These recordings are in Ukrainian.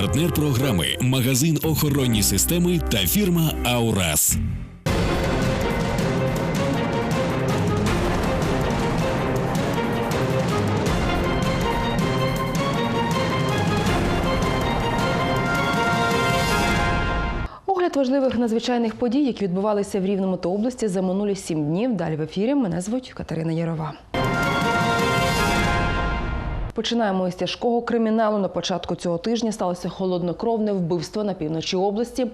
Партнер програми магазин охоронні системи та фірма Аурас. Огляд важливих надзвичайних подій, які відбувалися в Рівному та області за минулі сім днів. Далі в ефірі. Мене звуть Катерина Ярова. Починаємо із тяжкого криміналу. На початку цього тижня сталося холоднокровне вбивство на півночі області.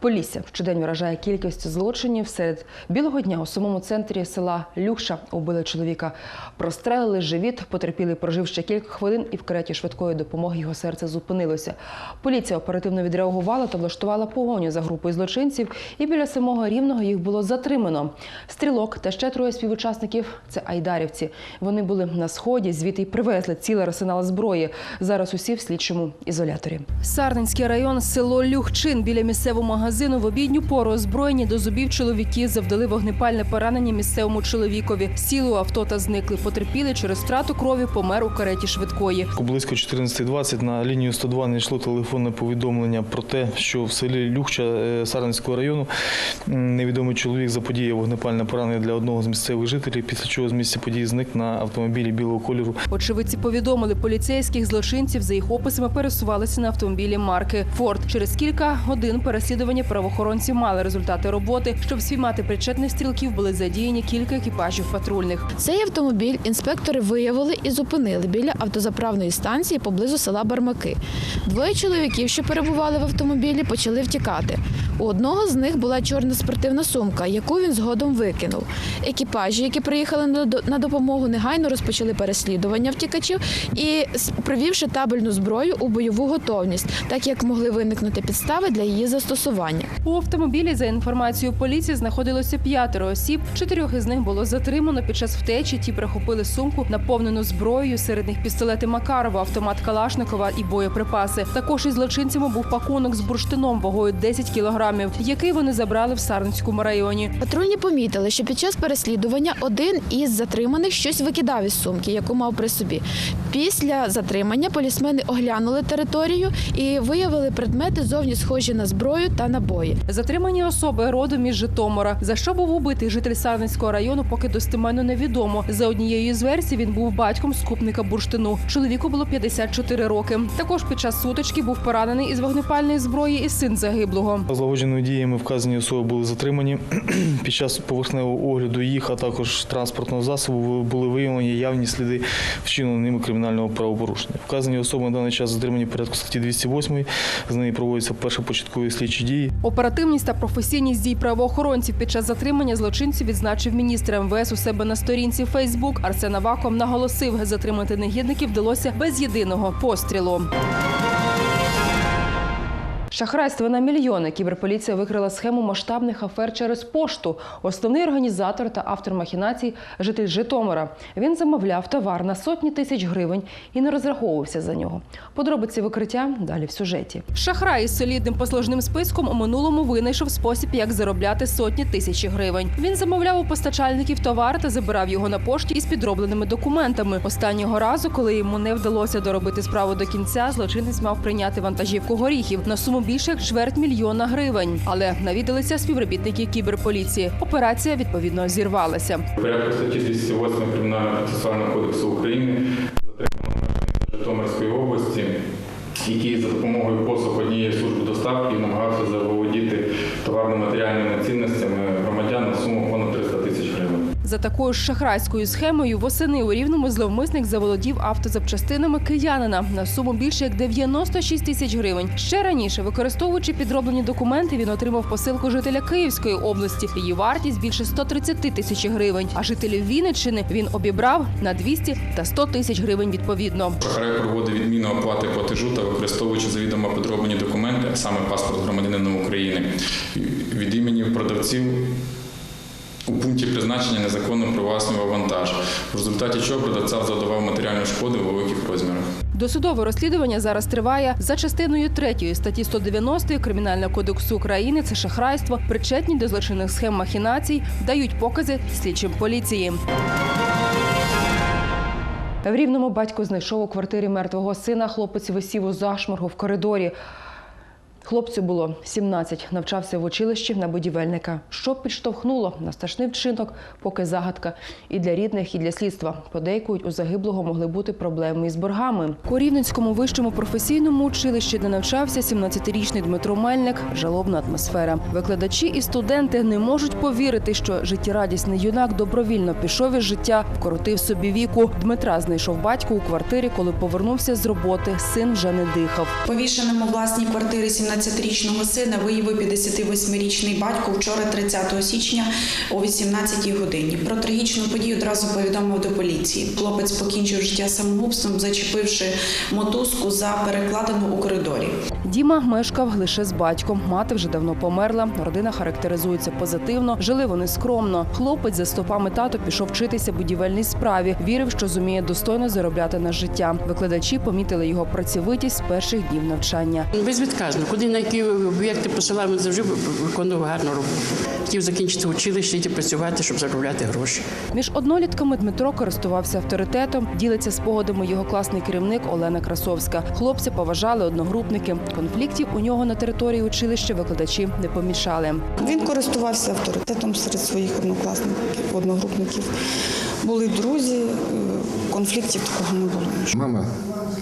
Полісся щодень вражає кількістю злочинів. Серед білого дня у самому центрі села Люша убили чоловіка. Прострелили живіт, потерпілий прожив ще кілька хвилин, і в кареті швидкої допомоги його серце зупинилося. Поліція оперативно відреагувала та влаштувала погоню за групою злочинців. І біля самого рівного їх було затримано. Стрілок та ще троє співучасників це айдарівці. Вони були на сході, звідти й привезли цілий арсенал зброї. Зараз усі в слідчому ізоляторі. Сарненський район, село Люхчин. Біля місцевого магазину в обідню пору озброєні до зубів чоловіки завдали вогнепальне поранення місцевому чоловікові. Сіли у авто та зникли. Потерпіли через втрату крові, помер у кареті швидкої. Близько 14.20 на лінію 102 не йшло телефонне повідомлення про те, що в селі Люхча е, Сарненського району невідомий чоловік заподіяв вогнепальне поранення для одного з місцевих жителів, після чого з місця події зник на автомобілі білого кольору. Очевидці повідомили поліцейських злочинців за їх описами пересувалися на автомобілі марки Форд. Через кілька годин переслідування правоохоронці мали результати роботи. Щоб спіймати причетних стрілків, були задіяні кілька екіпажів патрульних. Цей автомобіль інспектори виявили і зупинили біля автозаправної станції поблизу села Бармаки. Двоє чоловіків, що перебували в автомобілі, почали втікати. У одного з них була чорна спортивна сумка, яку він згодом викинув. Екіпажі, які приїхали на до- на допомогу, негайно розпочали переслідування втікачів і привівши табельну зброю у бойову готовність, так як могли виникнути підстави для її застосування. У автомобілі, за інформацією поліції, знаходилося п'ятеро осіб. Чотирьох із них було затримано під час втечі. Ті прихопили сумку, наповнену зброєю. Серед них пістолети Макарова, автомат Калашникова і боєприпаси. Також із злочинцями був пакунок з бурштином вагою 10 кілограмів, який вони забрали в Сарненському районі. Патрульні помітили, що під час переслідування один із затриманих щось викидав із сумки, яку мав при собі. Після затримання полісмени оглянули територію і виявили предмети зовні схожі на зброю та набої. Затримані особи родом із Житомира. За що був убитий житель Сарненського району, поки достеменно невідомо. За однією з версій він був батьком скупника бурштину. Чоловіку було 54 роки. Також під час сутички був поранений із вогнепальної зброї і син загиблого. Злагодженими діями вказані особи були затримані. Під час поверхневого огляду їх, а також транспортного засобу були виявлені явні сліди вчиненого ними кримінального правопорушення. Вказані особи на даний час затримані порядку статті 208. З неї проводяться першопочаткові слідчі дії. Оперативність та професійність дій правоохоронців під час затримання злочинців відзначив міністр МВС у себе на сторінці Фейсбук. Арсен Аваком наголосив, затримати негідників вдалося без єдиного пострілу. Шахрайство на мільйони. Кіберполіція викрила схему масштабних афер через пошту. Основний організатор та автор махінацій – житель Житомира. Він замовляв товар на сотні тисяч гривень і не розраховувався за нього. Подробиці викриття далі в сюжеті. Шахрай із солідним послужним списком у минулому винайшов спосіб, як заробляти сотні тисяч гривень. Він замовляв у постачальників товар та забирав його на пошті із підробленими документами. Останнього разу, коли йому не вдалося доробити справу до кінця, злочинець мав прийняти вантажівку горіхів на суму більше як чверть мільйона гривень. Але навідалися співробітники кіберполіції. Операція відповідно зірвалася. Порядку статті 208 Кримінального процесуального кодексу України затримано Житомирської області, який за допомогою послуг однієї служби доставки намагався заволодіти товарно-матеріальними цінностями громадян на суму понад 300 тисяч гривень. За такою шахрайською схемою восени у рівному зловмисник заволодів автозапчастинами киянина на суму більше як 96 тисяч гривень. Ще раніше, використовуючи підроблені документи, він отримав посилку жителя Київської області. Її вартість більше 130 тисяч гривень. А жителів Вінниччини він обібрав на 200 та 100 тисяч гривень відповідно. Шахрай проводить відміну оплати платежу та використовуючи завідомо підроблені документи, а саме паспорт громадянина України, від імені продавців у пункті призначення незаконно привласнював вантаж, в результаті чого продавця завдавав матеріальну шкоду у великих розмірах. Досудове розслідування зараз триває за частиною 3 статті 190 Кримінального кодексу України. Це шахрайство, причетні до злочинних схем махінацій, дають покази слідчим поліції. В рівному батько знайшов у квартирі мертвого сина. Хлопець висів у зашморгу в коридорі. Хлопцю було 17, навчався в училищі на будівельника. Що підштовхнуло на страшний вчинок, поки загадка і для рідних, і для слідства. Подейкують, у загиблого могли бути проблеми із боргами. У Рівненському вищому професійному училищі, де навчався 17-річний Дмитро Мельник, жалобна атмосфера. Викладачі і студенти не можуть повірити, що життєрадісний юнак добровільно пішов із життя, вкоротив собі віку. Дмитра знайшов батько у квартирі, коли повернувся з роботи. Син вже не дихав. Повішеним у власній квартирі 17-річного сина виявив 58-річний батько вчора, 30 січня о 18 годині. Про трагічну подію одразу повідомив до поліції. Хлопець покінчив життя самогубством, зачепивши мотузку за перекладину у коридорі. Діма мешкав лише з батьком. Мати вже давно померла. Родина характеризується позитивно. Жили вони скромно. Хлопець за стопами тато пішов вчитися будівельній справі. Вірив, що зуміє достойно заробляти на життя. Викладачі помітили його працьовитість з перших днів навчання. Безвідказно, куди на які об'єкти посилав, він завжди виконував гарну роботу. Хотів закінчити училище, йти працювати, щоб заробляти гроші. Між однолітками Дмитро користувався авторитетом. Ділиться спогадами його класний керівник Олена Красовська. Хлопці поважали одногрупники. Конфліктів у нього на території училища викладачі не помішали. Він користувався авторитетом серед своїх однокласників, одногрупників. Були друзі, е, конфліктів такого не було. Мама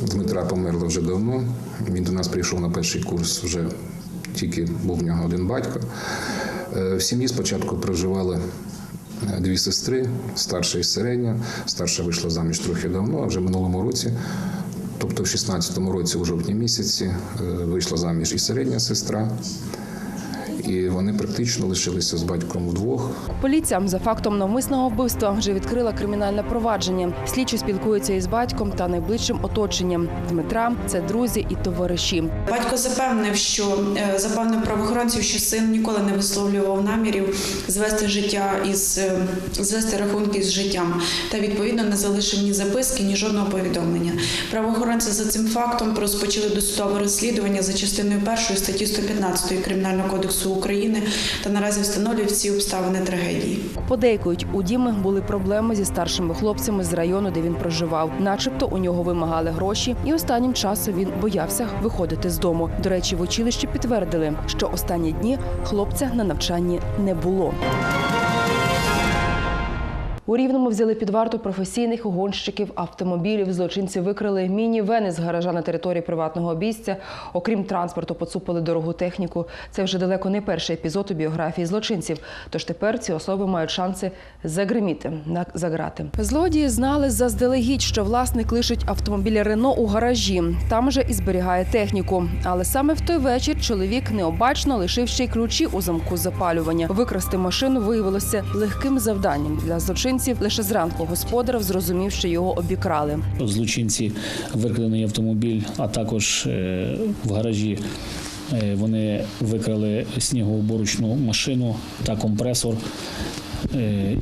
Дмитра померла вже давно. Він до нас прийшов на перший курс вже тільки був в нього один батько. Е, В сім'ї спочатку проживали е, дві сестри, старша і середня. Старша вийшла заміж трохи давно, а вже в минулому році. Тобто в 16-му році, у жовтні місяці, е, вийшла заміж і середня сестра, і вони практично лишилися з батьком вдвох. Поліція за фактом навмисного вбивства вже відкрила кримінальне провадження. Слідчі спілкуються із батьком та найближчим оточенням. Дмитра це друзі і товариші. Батько запевнив, що е, запевнив правоохоронців, що син ніколи не висловлював намірів звести життя із е, звести рахунки з життям та відповідно не залишив ні записки, ні жодного повідомлення. Правоохоронці за цим фактом розпочали досудове розслідування за частиною першої статті 115 Кримінального кодексу України та наразі встановлюють всі обставини трагедії. Подейкують, у Діми були проблеми зі старшими хлопцями з району, де він проживав. Начебто у нього вимагали гроші, і останнім часом він боявся виходити з дому. До речі, в училищі підтвердили, що останні дні хлопця на навчанні не було. У Рівному взяли під варту професійних гонщиків автомобілів. Злочинці викрили міні-вени з гаража на території приватного обійстя. Окрім транспорту, поцупили дорогу техніку. Це вже далеко не перший епізод у біографії злочинців. Тож тепер ці особи мають шанси загриміти заграти. Злодії знали заздалегідь, що власник лишить автомобіль Рено у гаражі. Там же і зберігає техніку. Але саме в той вечір чоловік необачно лишив ще й ключі у замку запалювання. Викрасти машину виявилося легким завданням для злочинців. Лише зранку господарів зрозумів, що його обікрали. злочинці викрадений автомобіль, а також е, в гаражі е, вони викрали снігоуборочну машину та компресор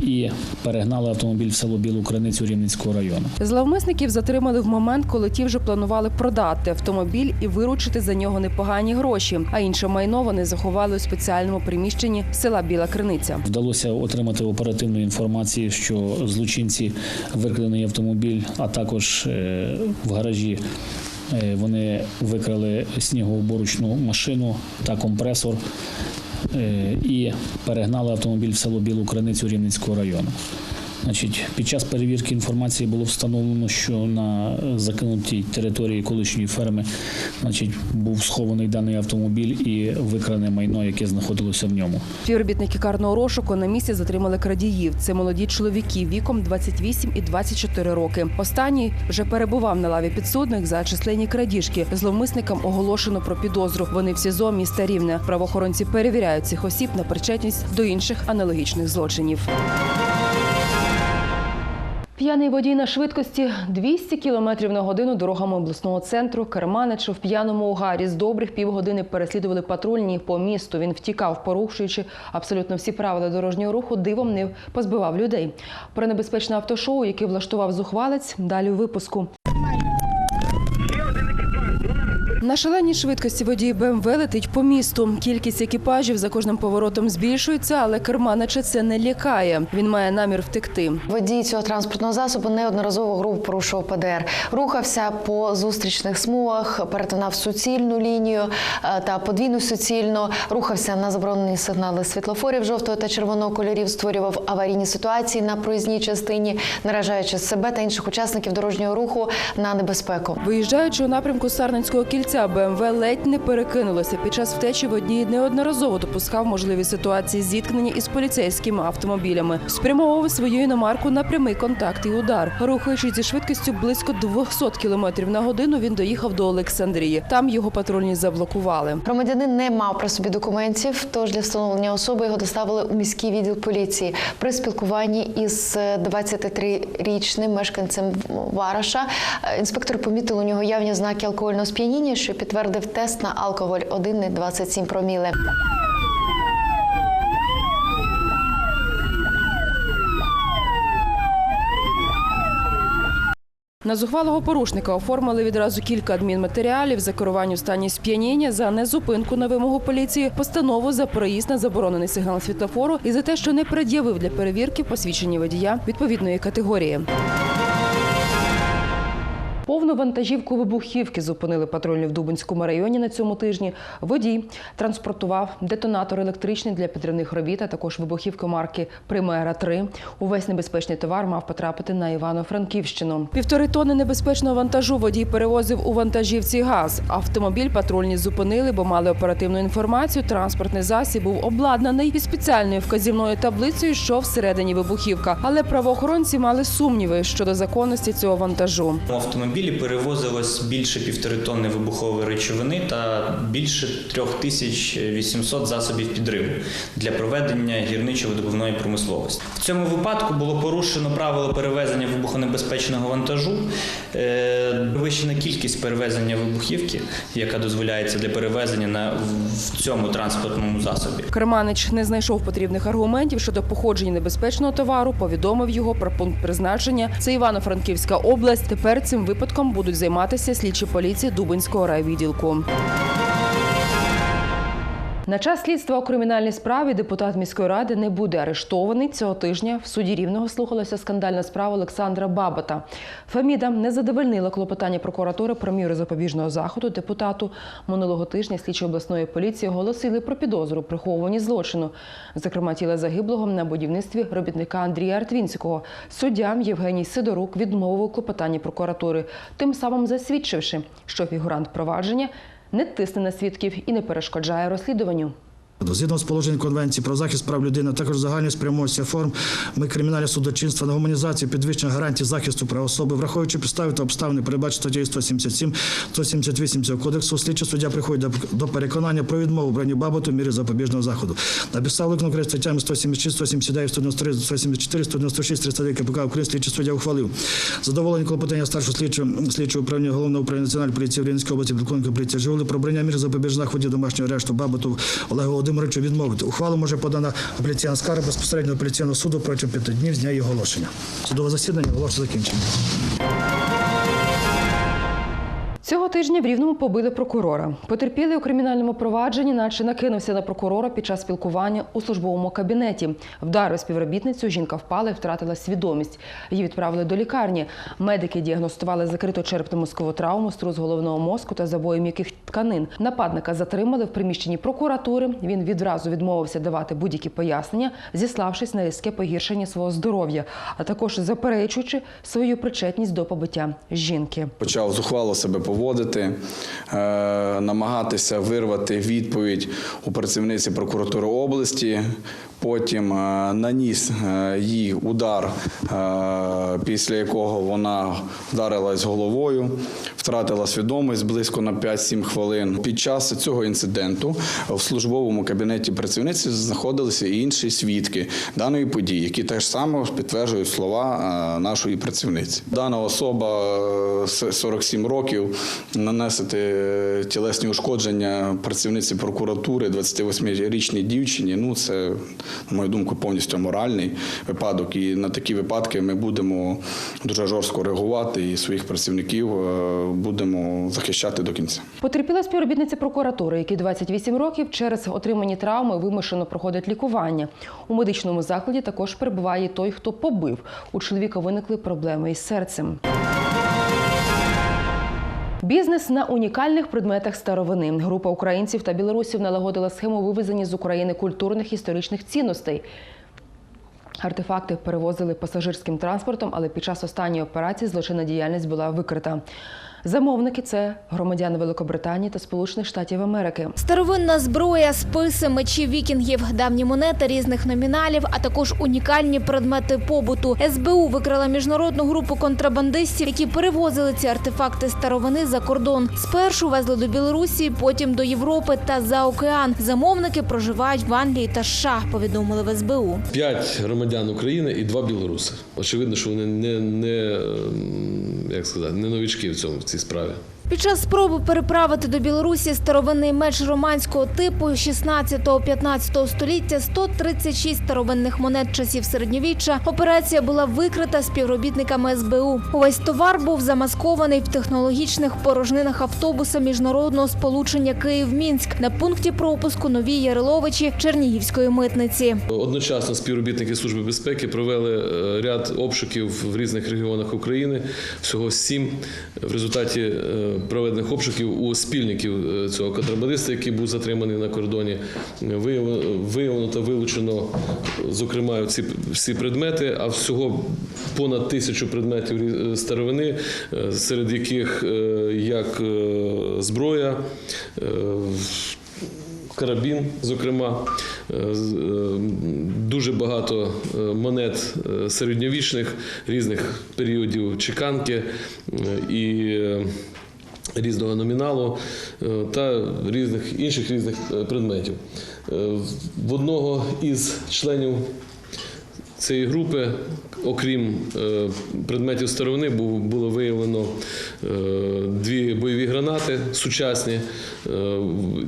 і перегнали автомобіль в село Білу Криницю Рівненського району. Зловмисників затримали в момент, коли ті вже планували продати автомобіль і виручити за нього непогані гроші. А інше майно вони заховали у спеціальному приміщенні села Біла Криниця. Вдалося отримати оперативну інформацію, що злочинці викрадений автомобіль, а також е, в гаражі. е, Вони викрали снігоуборочну машину та компресор е, і перегнали автомобіль в село Білу Криницю Рівненського району. Значить, під час перевірки інформації було встановлено, що на закинутій території колишньої ферми значить, був схований даний автомобіль і викране майно, яке знаходилося в ньому. Співробітники карного розшуку на місці затримали крадіїв. Це молоді чоловіки віком 28 і 24 роки. Останній вже перебував на лаві підсудних за численні крадіжки. Зловмисникам оголошено про підозру. Вони в СІЗО міста Рівне. Правоохоронці перевіряють цих осіб на причетність до інших аналогічних злочинів. П'яний водій на швидкості 200 км на годину дорогами обласного центру Керманичу в п'яному угарі з добрих півгодини переслідували патрульні по місту. Він втікав, порушуючи абсолютно всі правила дорожнього руху, дивом не позбивав людей. Про небезпечне автошоу, яке влаштував зухвалець, далі у випуску. На шаленій швидкості водій БМВ летить по місту. Кількість екіпажів за кожним поворотом збільшується, але керманича це не лякає. Він має намір втекти. Водій цього транспортного засобу неодноразово грубо порушував ПДР. Рухався по зустрічних смугах, перетинав суцільну лінію е, та подвійну суцільну, рухався на заборонені сигнали світлофорів жовтого та червоного кольорів, створював аварійні ситуації на проїзній частині, наражаючи себе та інших учасників дорожнього руху на небезпеку. Виїжджаючи у напрямку Сарненського кільця, БМВ ледь не перекинулося. Під час втечі водій неодноразово допускав можливі ситуації зіткнення із поліцейськими автомобілями. Спрямовував свою іномарку на прямий контакт і удар. Рухаючись зі швидкістю близько 200 км на годину, він доїхав до Олександрії. Там його патрульні заблокували. Громадянин не мав при собі документів, тож для встановлення особи його доставили у міський відділ поліції. При спілкуванні із 23-річним мешканцем Вараша е, інспектор помітив у нього явні знаки алкогольного сп'яніння, що підтвердив тест на алкоголь 1,27 проміле. На зухвалого порушника оформили відразу кілька адмінматеріалів за керування у стані сп'яніння, за незупинку на вимогу поліції, постанову за проїзд на заборонений сигнал світлофору і за те, що не пред'явив для перевірки посвідчення водія відповідної категорії. Повну вантажівку вибухівки зупинили патрульні в Дубинському районі на цьому тижні. Водій транспортував детонатор електричний для підривних робіт, а також вибухівки марки Примера 3 Увесь небезпечний товар мав потрапити на Івано-Франківщину. Півтори тонни небезпечного вантажу водій перевозив у вантажівці газ. Автомобіль патрульні зупинили, бо мали оперативну інформацію. Транспортний засіб був обладнаний і спеціальною вказівною таблицею, що всередині вибухівка. Але правоохоронці мали сумніви щодо законності цього вантажу. У автомобілі перевозилось більше півтори тонни вибухової речовини та більше 3800 засобів підриву для проведення гірничо-видобувної промисловості. В цьому випадку було порушено правило перевезення вибухонебезпечного вантажу. Е, Вищена кількість перевезення вибухівки, яка дозволяється для перевезення на в цьому транспортному засобі. Керманич не знайшов потрібних аргументів щодо походження небезпечного товару. Повідомив його про пункт призначення. Це Івано-Франківська область. Тепер цим випадком будуть займатися слідчі поліції Дубинського райвідділку. На час слідства у кримінальній справі депутат міської ради не буде арештований. Цього тижня в суді рівного слухалася скандальна справа Олександра Бабата. Феміда не задовольнила клопотання прокуратури про міру запобіжного заходу депутату. Минулого тижня слідчі обласної поліції оголосили про підозру у приховуванні злочину. Зокрема, тіла загиблого на будівництві робітника Андрія Артвінського. Суддя Євгеній Сидорук відмовив клопотанні прокуратури, тим самим засвідчивши, що фігурант провадження не тисне на свідків і не перешкоджає розслідуванню. Згідно з положень Конвенції про захист прав людини, також загальні спрямованості форм ми кримінальне судочинство на гуманізацію, підвищення гарантій захисту прав особи, враховуючи підстави та обставини, передбачені статтею 177, 178 цього кодексу, слідчий суддя приходить до, переконання про відмову бранню бабуту міри запобіжного заходу. На підставі виконання статтями 176, 179, 193, 174, 196, 32 КПК України слідчий суддя ухвалив задоволення клопотання старшого слідчого слідчого управління головного управління національної поліції в Рівненській області підполковника поліції Жигули про обрання міри запобіжного заходів домашнього арешту бабуту Олегу Володимировичу відмовити. Ухвалу може подана апеляційна скарга безпосередньо апеляційного суду протягом п'яти днів з дня її оголошення. Судове засідання оголошено закінчено. Цього тижня в Рівному побили прокурора. Потерпілий у кримінальному провадженні, наче накинувся на прокурора під час спілкування у службовому кабінеті. Вдарив співробітницю, жінка впала і втратила свідомість. Її відправили до лікарні. Медики діагностували закриту черепно-мозкову травму, струс головного мозку та забої м'яких тканин. Нападника затримали в приміщенні прокуратури. Він відразу відмовився давати будь-які пояснення, зіславшись на різке погіршення свого здоров'я, а також заперечуючи свою причетність до побиття жінки. Почав зухвало себе поводити, е, намагатися вирвати відповідь у працівниці прокуратури області. Потім е, наніс е, їй удар, е, після якого вона вдарилась головою, втратила свідомість близько на 5-7 хвилин. Під час цього інциденту в службовому кабінеті працівниці знаходилися і інші свідки даної події, які теж само підтверджують слова нашої працівниці. Дана особа е, с- 47 років нанесити тілесні ушкодження працівниці прокуратури 28-річній дівчині. Ну це на мою думку, повністю моральний випадок. І на такі випадки ми будемо дуже жорстко реагувати і своїх працівників е, будемо захищати до кінця. Потерпіла співробітниця прокуратури, якій 28 років через отримані травми вимушено проходить лікування. У медичному закладі також перебуває той, хто побив. У чоловіка виникли проблеми із серцем. Бізнес на унікальних предметах старовини. Група українців та білорусів налагодила схему вивезення з України культурних історичних цінностей. Артефакти перевозили пасажирським транспортом, але під час останньої операції злочинна діяльність була викрита. Замовники це громадяни Великобританії та Сполучених Штатів Америки. Старовинна зброя, списи, мечі вікінгів, давні монети різних номіналів, а також унікальні предмети побуту. СБУ викрила міжнародну групу контрабандистів, які перевозили ці артефакти старовини за кордон. Спершу везли до Білорусі, потім до Європи та за океан. Замовники проживають в Англії та США. Повідомили в СБУ. П'ять громадян України і два білоруси. Очевидно, що вони не, не ем, як сказати, не новічки в цьому в цій справі. Під час спроби переправити до Білорусі старовинний меч романського типу 16-15 століття 136 старовинних монет часів середньовіччя. Операція була викрита співробітниками СБУ. Увесь товар був замаскований в технологічних порожнинах автобуса міжнародного сполучення Київ-Мінськ на пункті пропуску Нові Яриловичі Чернігівської митниці. Одночасно співробітники Служби безпеки провели е, ряд обшуків в різних регіонах України, всього сім. В результаті е, проведених обшуків у спільників е, цього контрабандиста, який був затриманий на кордоні, виявлено, та вилучено, зокрема, ці всі предмети, а всього понад тисячу предметів старовини, е, серед яких е, як е, зброя, е, карабін, зокрема, Е, е, дуже багато е, монет е, середньовічних різних періодів чеканки е, і е, різного номіналу е, та різних інших різних е, предметів. Е, В одного із членів цієї групи, окрім предметів старовини, було виявлено дві бойові гранати сучасні е,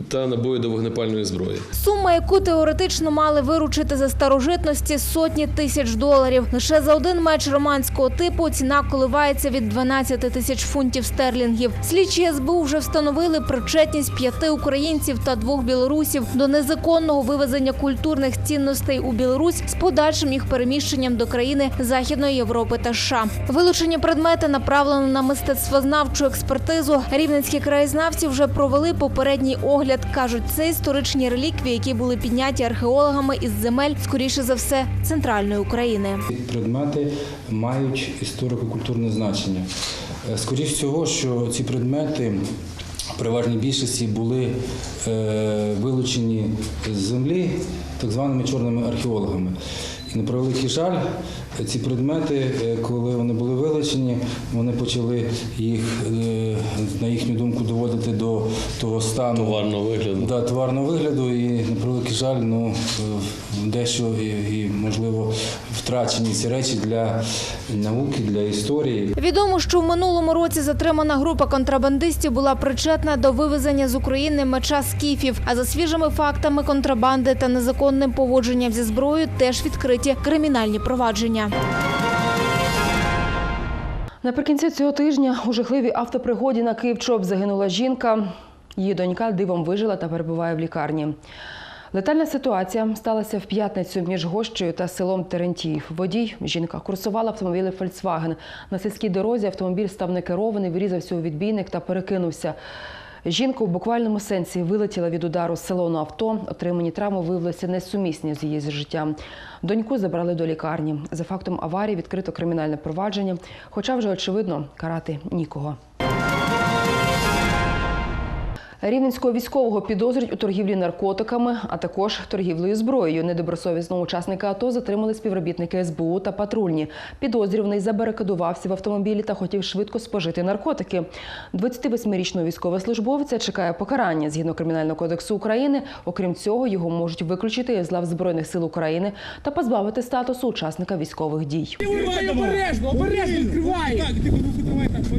та набої до вогнепальної зброї. Сума, яку теоретично мали виручити за старожитності, сотні тисяч доларів. Лише за один меч романського типу ціна коливається від 12 тисяч фунтів стерлінгів. Слідчі СБУ вже встановили причетність п'яти українців та двох білорусів до незаконного вивезення культурних цінностей у Білорусь з подальшим їх переміщенням до країни Західної Європи та США. Вилучені предмети направлено на мистецтвознавчу експертизу. Рівненські краєзнавці вже провели попередній огляд. кажуть, це історичні реліквії, які були підняті археологами із земель, скоріше за все, центральної України. Предмети мають історико-культурне значення. Е, Скоріше всього, що ці предмети в переважній більшості були е, вилучені з землі так званими чорними археологами. І на превеликий жаль, ці предмети, е, коли вони були вилучені, вони почали їх, е, на їхню думку, доводити до того стану Товарного вигляду. Да, товарного вигляду, і на превеликий жаль, ну е, дещо і, і можливо втрачені ці речі для науки, для історії. Відомо, що в минулому році затримана група контрабандистів була причетна до вивезення з України меча скіфів. А за свіжими фактами контрабанди та незаконним поводженням зі зброєю теж відкриті кримінальні провадження. Наприкінці цього тижня у жахливій автопригоді на Київчоп загинула жінка. Її донька дивом вижила та перебуває в лікарні. Летальна ситуація сталася в п'ятницю між Гощею та селом Терентіїв. Водій жінка курсувала автомобілем Фольксваген. На сільській дорозі автомобіль став некерований, врізався у відбійник та перекинувся. Жінка в буквальному сенсі вилетіла від удару з салону авто. Отримані травми виявилися несумісні з її життям. Доньку забрали до лікарні. За фактом аварії відкрито кримінальне провадження, хоча вже очевидно карати нікого. Рівненського військового підозрюють у торгівлі наркотиками, а також торгівлею зброєю. Недобросовісного учасника АТО затримали співробітники СБУ та патрульні. Підозрюваний забарикадувався в автомобілі та хотів швидко спожити наркотики. 28-річного військовослужбовця чекає покарання згідно кримінального кодексу України. Окрім цього, його можуть виключити з лав збройних сил України та позбавити статусу учасника військових дій. Обережно, обережно відкривай!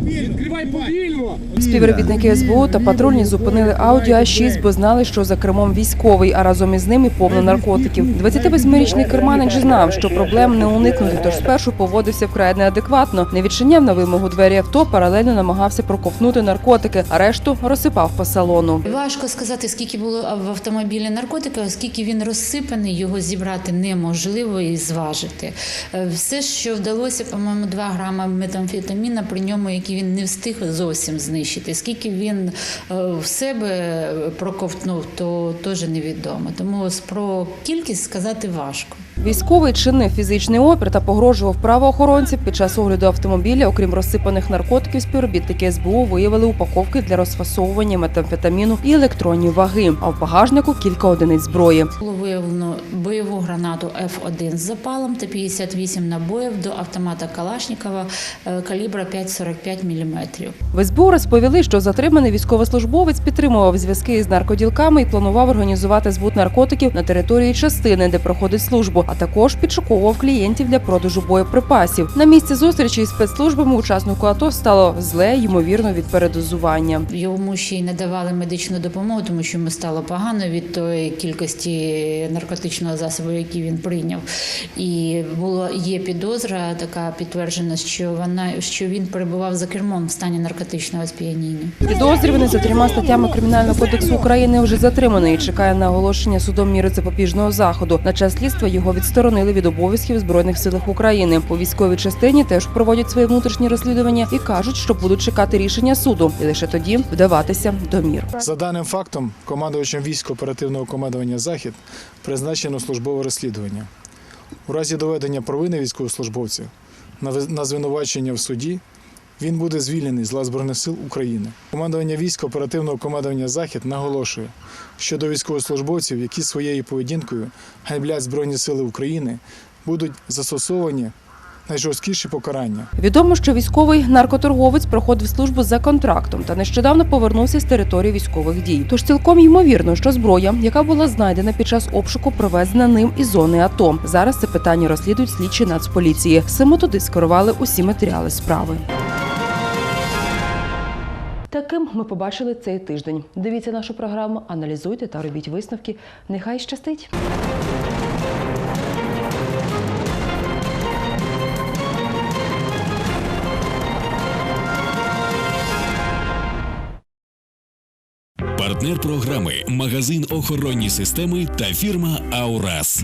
Відкривай повільно! Співробітники СБУ та патрульні зупинили зупинили Audi A6, бо знали, що за кермом військовий, а разом із ним і повно наркотиків. 28-річний керманич знав, що проблем не уникнути, тож спершу поводився вкрай неадекватно. Не відчиняв на вимогу двері авто, паралельно намагався проковтнути наркотики, а решту розсипав по салону. Важко сказати, скільки було в автомобілі наркотика, оскільки він розсипаний, його зібрати неможливо і зважити. Е, Все, що вдалося, по-моєму, 2 грама метамфетаміна при ньому, який він не встиг зовсім знищити. Скільки він е, в себе проковтнув, то теж невідомо. Тому про кількість сказати важко. Військовий чинив фізичний опір та погрожував правоохоронців під час огляду автомобіля. Окрім розсипаних наркотиків, співробітники СБУ виявили упаковки для розфасовування метамфетаміну і електронні ваги. А в багажнику кілька одиниць зброї. Було виявлено бойову гранату F1 з запалом та 58 набоїв до автомата Калашникова е, калібра 5,45 мм. В СБУ розповіли, що затриманий військовослужбовець підтримував зв'язки із наркоділками і планував організувати збут наркотиків на території частини, де проходить службу, а також підшуковував клієнтів для продажу боєприпасів. На місці зустрічі із спецслужбами учаснику АТО стало зле, ймовірно, від передозування. Йому ще й не давали медичну допомогу, тому що йому стало погано від тої кількості наркотичного засобу, який він прийняв. І було є підозра, така підтверджена, що вона що він перебував за кермом в стані наркотичного сп'яніння. Підозрюваний за трьома статтями кримінального кодексу України вже затриманий і чекає на оголошення судом міри запобіжного заходу. На час слідства його відсторонили від обов'язків збройних силах України. У військовій частині теж проводять свої внутрішні розслідування і кажуть, що будуть чекати рішення суду, і лише тоді вдаватися до мір. За даним фактом, командувачем військово-оперативного командування Захід призначено службове розслідування. У разі доведення провини військовослужбовця на звинувачення в суді він буде звільнений з лав Збройних сил України. Командування військово-оперативного командування Захід наголошує, що до військовослужбовців, які своєю поведінкою ганьблять Збройні сили України, будуть застосовані найжорсткіші покарання. Відомо, що військовий наркоторговець проходив службу за контрактом та нещодавно повернувся з території військових дій. Тож цілком ймовірно, що зброя, яка була знайдена під час обшуку, провезена ним із зони АТО. Зараз це питання розслідують слідчі нацполіції. Саме туди скерували усі матеріали справи. Таким ми побачили цей тиждень. Дивіться нашу програму, аналізуйте та робіть висновки. Нехай щастить! Партнер програми магазин охоронні системи та фірма Аурас.